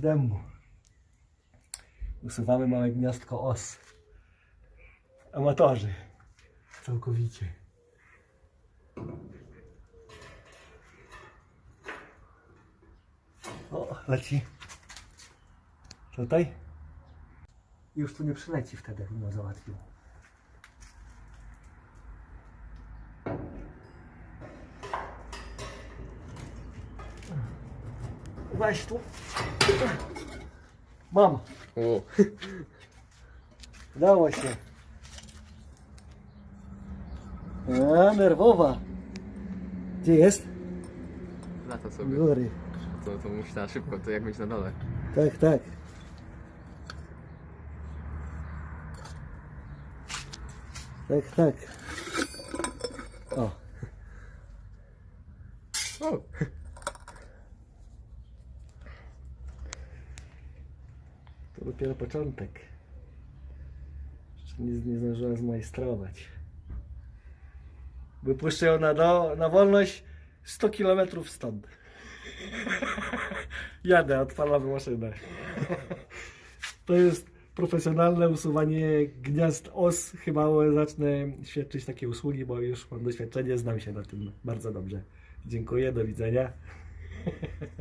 dębu. Usuwamy małe gniazdko os. Amatorzy. Całkowicie. O, leci. Tutaj. Już tu nie przyleci wtedy, bym załatwił. Weź tu. Mam. O, Udało się. A, nerwowa. Gdzie jest? lata sobie. Góry. To, to musi na szybko, to jak być na dole. Tak, tak. Tak, tak. O, O, to dopiero początek. Jeszcze nie, nie zdążyłem zmajstrować. Wypuszczę ją na, do, na wolność 100 km stąd. Jadę, odpalam maszynę. To jest profesjonalne usuwanie gniazd os. Chyba zacznę świadczyć takie usługi, bo już mam doświadczenie, znam się na tym bardzo dobrze. Dziękuję, do widzenia.